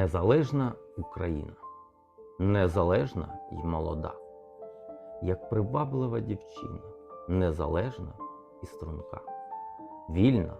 Незалежна Україна, незалежна і молода, як приваблива дівчина, незалежна і струнка, вільна,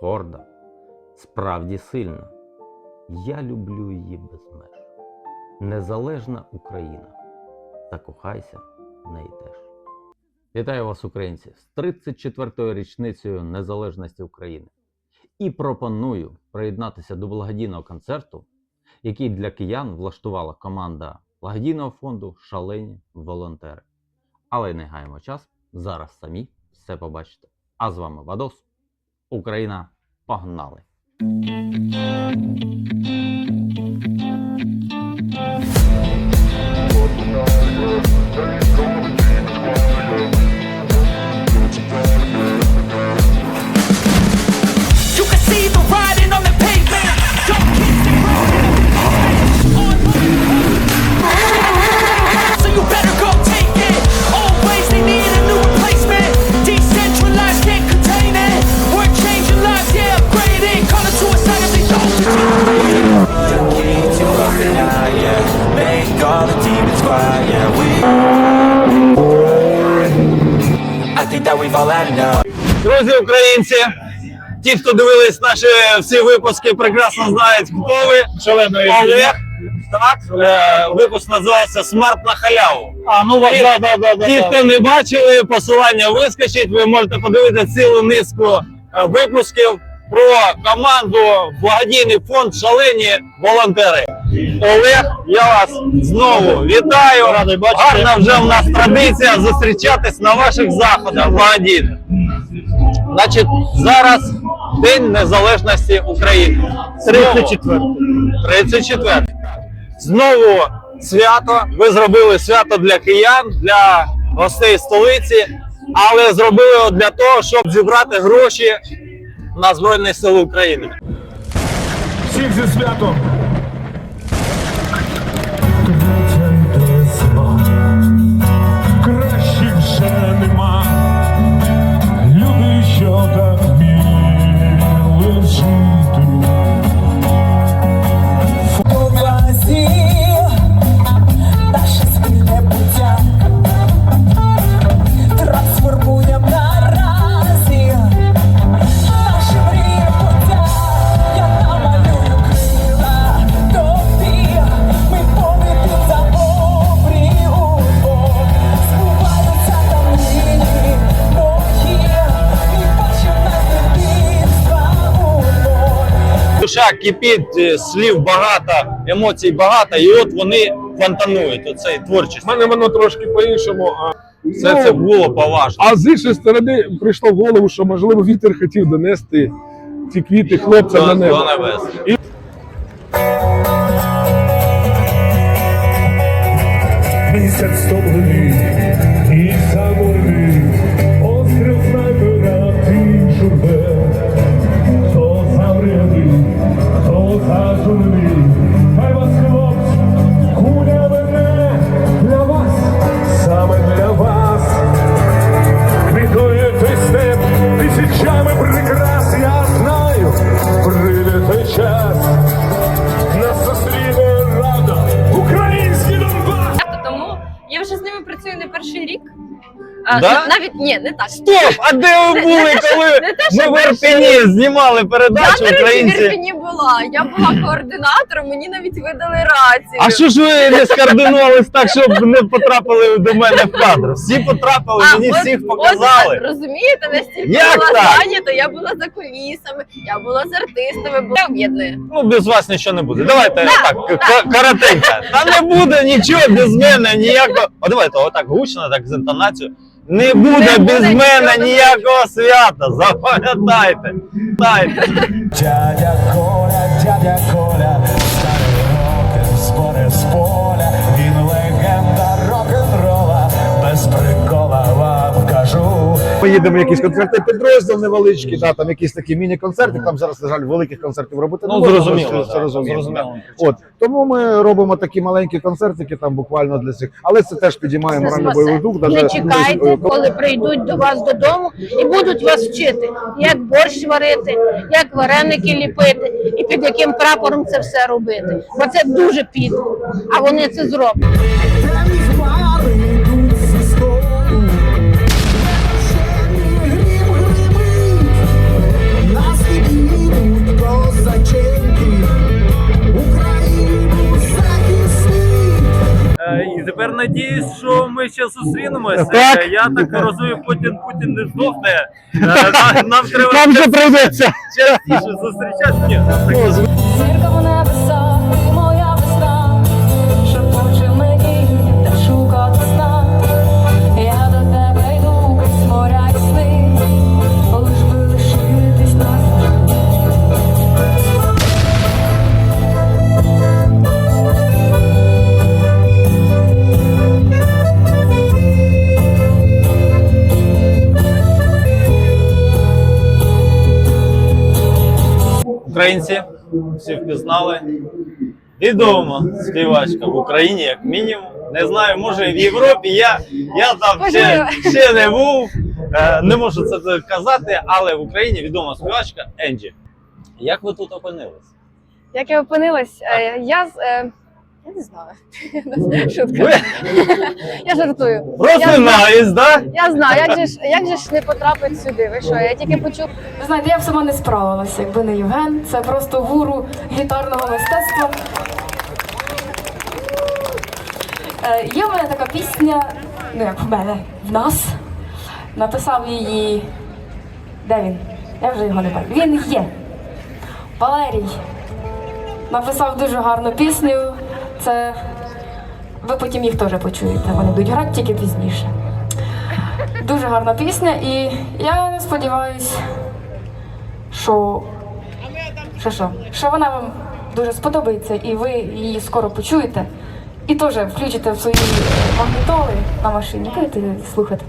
горда, справді сильна. Я люблю її без меж. Незалежна Україна, закохайся в неї теж. Вітаю вас, українці, з 34-ю річницею Незалежності України і пропоную приєднатися до благодійного концерту, який для киян влаштувала команда благодійного фонду Шалені волонтери. Але не гаємо час, зараз самі все побачите. А з вами Вадос, Україна, погнали! Друзі українці, ті, хто дивились наші всі випуски, прекрасно знають, хто ви. Шаленої Олег. Так, е, випуск називався Смарт на халяву. А, ну Ті, да, да, да, да, ті, да. хто не бачили, посилання вискочить. Ви можете подивитися цілу низку е, випусків про команду благодійний фонд Шалені волонтери. Олег, я вас знову вітаю. Радий бачити. Гарна вже в нас традиція зустрічатись на ваших заходах благодійних. Значить, зараз День Незалежності України. 34. 34. Знову свято. Ви зробили свято для киян, для гостей столиці, але зробили його для того, щоб зібрати гроші на Збройні Сили України. Всіх зі святом. Душа кипить, е, слів багато, емоцій багато, і от вони фонтанують. Оцей творчість. У мене воно трошки по-іншому. А, Все ну, це було поважно. а з іншої сторони прийшло в голову, що можливо вітер хотів донести ті квіти хлопцям До, на небо. до небес. Місяць стоплений і заморний, А, Да? Навіть ні, не так. Стоп! А де ви були, коли не те, ми в перший знімали Я, передачу до речі, в українці? Ірпені була. Я була координатором, мені навіть видали рацію. А що ж ви не скоординувались так, щоб не потрапили до мене в кадр? Всі потрапили, А, мені от- всіх от, показали. розумієте, настільки Як була так? зайнята, я була за кулісами, я була з артистами, була об'єднує. Ну, без вас нічого не буде. Давайте Да, отак, к- коротенько. Та не буде нічого без мене, ніякого. О, давайте отак гучно, так з інтонацією. Не буде Не без буде мене нічого. ніякого свята. Запам'ятайте. Запам'ятайте. Дядя Коля, дядя Коля, старий Ми їдемо якісь концерти підрозділ невеличкі, да, там якісь такі міні-концерти. Там зараз, на жаль, великих концертів робити не Ну, можна, зрозуміло, це- да, це розуміло, зрозуміло. да. От тому ми робимо такі маленькі концертики, там буквально для цих, але це теж підіймає морально бойовий дух. Не даже, чекайте, ну, коли прийдуть до вас додому і будуть вас вчити, як борщ варити, як вареники ліпити і під яким прапором це все робити. Бо це дуже підло, а вони це зроблять. І тепер надіюсь, що ми ще зустрінемося. Так. Я так розумію, Путін Путін не здохне. Е, Нам треба Нам вже прийдеться. частіше зустрічатися. Ні, Зірка в Українці всі впізнали. Відома співачка в Україні, як мінімум. Не знаю, може в Європі. Я, я там ще, ще не був. Е, не можу це казати, але в Україні відома співачка Енджі. Як ви тут опинились? Як я опинилась, Так. я з. е, Я не знаю. Шутка. Я жартую. Я знаю, розминались, да? я знаю, як же ж як же ж не потрапити сюди? Ви що? Я тільки почув. Ви знаєте, я б сама не справилася, якби не Євген. Це просто гуру гітарного мистецтва. Е, є в мене така пісня, ну як в мене, в нас. Написав її. Де він? Я вже його не бачу. Він є. Валерій. Написав дуже гарну пісню. Це. Ви потім їх теж почуєте. Вони будуть грати тільки пізніше. Дуже гарна пісня, і я сподіваюся, що, що, що, що вона вам дуже сподобається, і ви її скоро почуєте. І теж включите в свої магнітоли на машині. Будете слухати.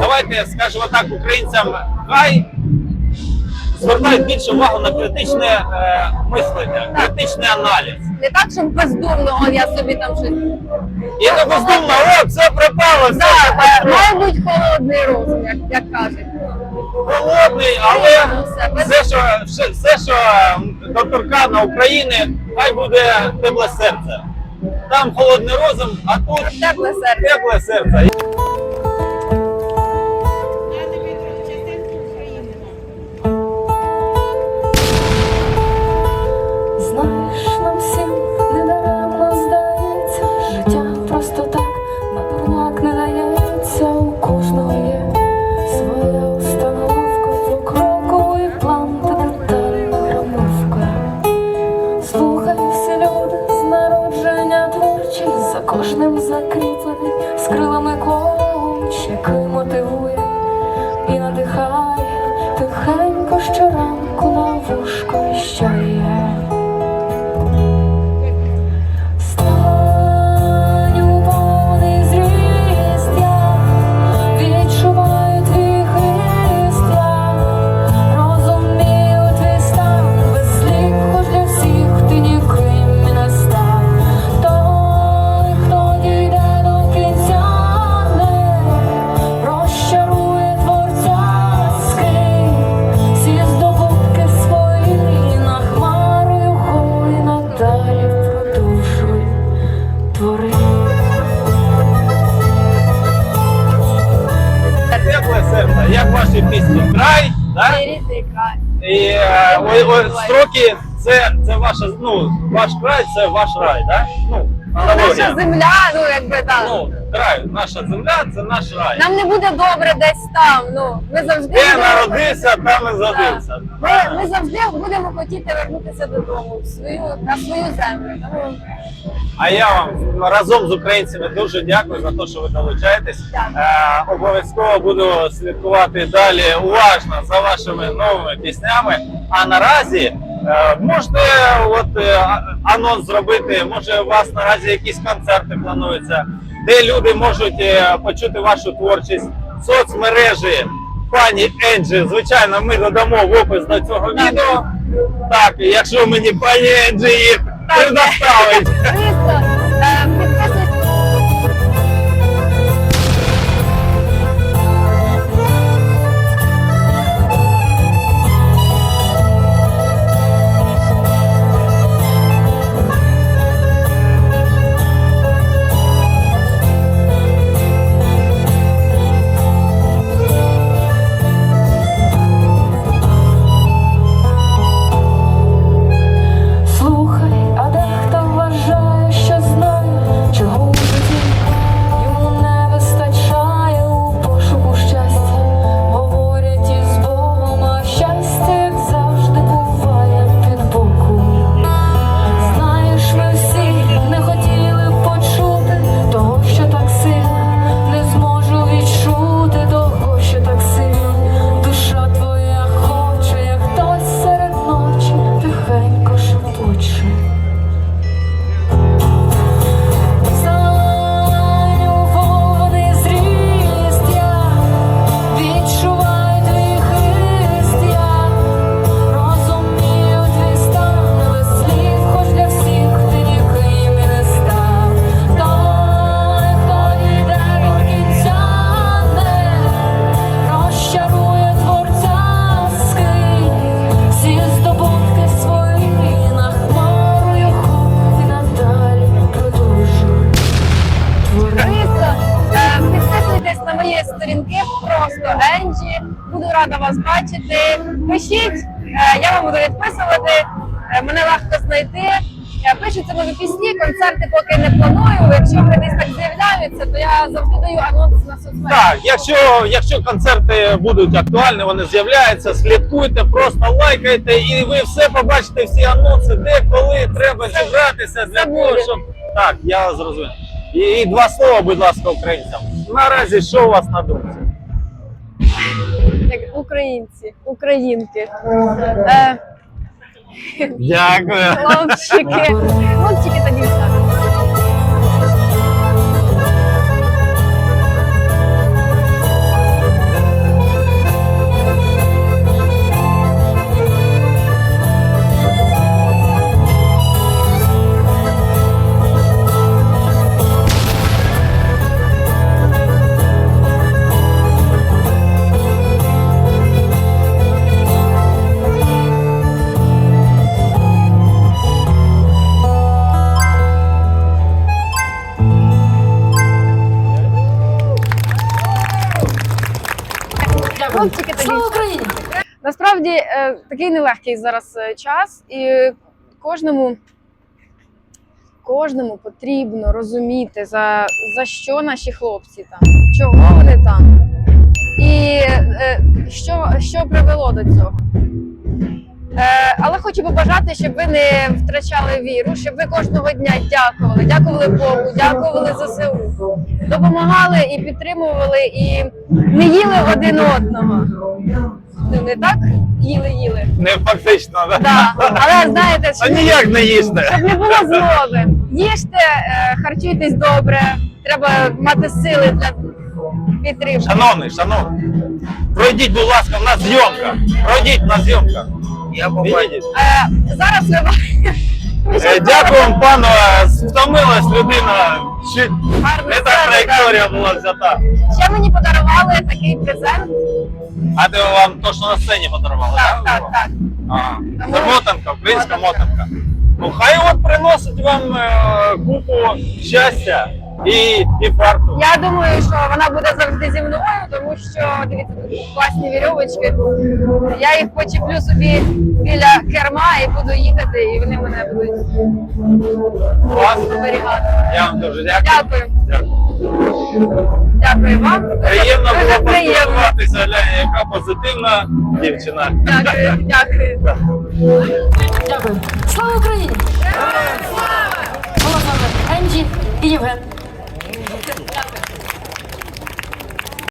Давайте скажемо так українцям, хай звертають більше увагу на критичне е, мислення, критичний аналіз. Не так, щоб бездумно, он я собі там щось. І не бездумно, о, все пропало, все Так, має бути холодний розум, як, як кажуть. холодний, але все, що все, все, що доторкана України, хай буде тепле серце. Там холодний розум, а тут Тепле серце. тепле серце. Народження за кожним закріплений з крилами кончики мотивує і надихає тихенько щоранку на вушко віщає. І е, о, о, строки це, це ваша, ну, ваш край, це ваш рай, так? Ну, Наша земля, ну якби так. Ну, край, наша земля це наш рай. Нам не буде добре десь там. Ну ми завжди Де будемо- народився, там і задився. Ми, ми завжди будемо хотіти вернутися додому в свою на свою землю. Тому А я вам разом з українцями дуже дякую за те, що ви долучаєтесь. Е, обов'язково буду слідкувати далі уважно за вашими новими піснями. А наразі Можете от е, анонс зробити? Може, у вас наразі якісь концерти плануються, де люди можуть е, почути вашу творчість, соцмережі пані Енджі. Звичайно, ми додамо в опис до цього відео. Так, якщо мені пані Енджі їх предоставить. Вас бачити. Пишіть, е, я вам буду відписувати. Е, Мене легко знайти. Е, Пишуться нові пісні, концерти поки не планую. Якщо вони десь так з'являються, то я завжди даю анонс на соцмережах. Так, якщо, якщо концерти будуть актуальні, вони з'являються, слідкуйте, просто лайкайте, і ви все побачите, всі анонси, де, коли треба зібратися для того, щоб. Так, я зрозумів. І, і два слова, будь ласка, українцям. Наразі що у вас на думці? Як українці, українки. Е, Дякую. Хлопчики, хлопчики та дівчата. Хлопчики та Слава. Україні! Насправді е, такий нелегкий зараз е, час, і кожному, кожному потрібно розуміти, за, за що наші хлопці там, чого вони там, і е, що, що привело до цього. Е, але хочу побажати, щоб ви не втрачали віру, щоб ви кожного дня дякували, дякували Богу, дякували ЗСУ, допомагали і підтримували, і не їли один одного. Ну, не так їли-їли. Не фактично, да? Да. Але знаєте, А щоб, ніяк не їсте. щоб не було злоби. Їжте, е, харчуйтесь добре, треба мати сили для підтримки. Шановний, шановний, пройдіть, будь ласка, в нас зйомка. Пройдіть на зйомка. Я. Е, зараз ви бачите. Е, Дякую, пану. Е, Втомилась людина. Чи Гарно не все, траєкторія була взята. Ще мені подарували такий презент. А ти вам то, що на сцені подарували? Так, так, так. Ага. Це мотанка, українська мотанка. Ну хай от приносить вам е, купу щастя і і фарту. Я думаю, що вона буде завжди зі мною, тому що дивіться, тут класні вірьовочки. Я їх почеплю собі біля керма і буду їхати, і вони мене будуть зберігати. Я вам дуже дякую. Дякую. Дякую вам. Приємно дуже було поспілкуватися, яка позитивна дівчина. Дякую, дякую. Дякую. Слава Україні! Слава! Була з Енджі і Євген.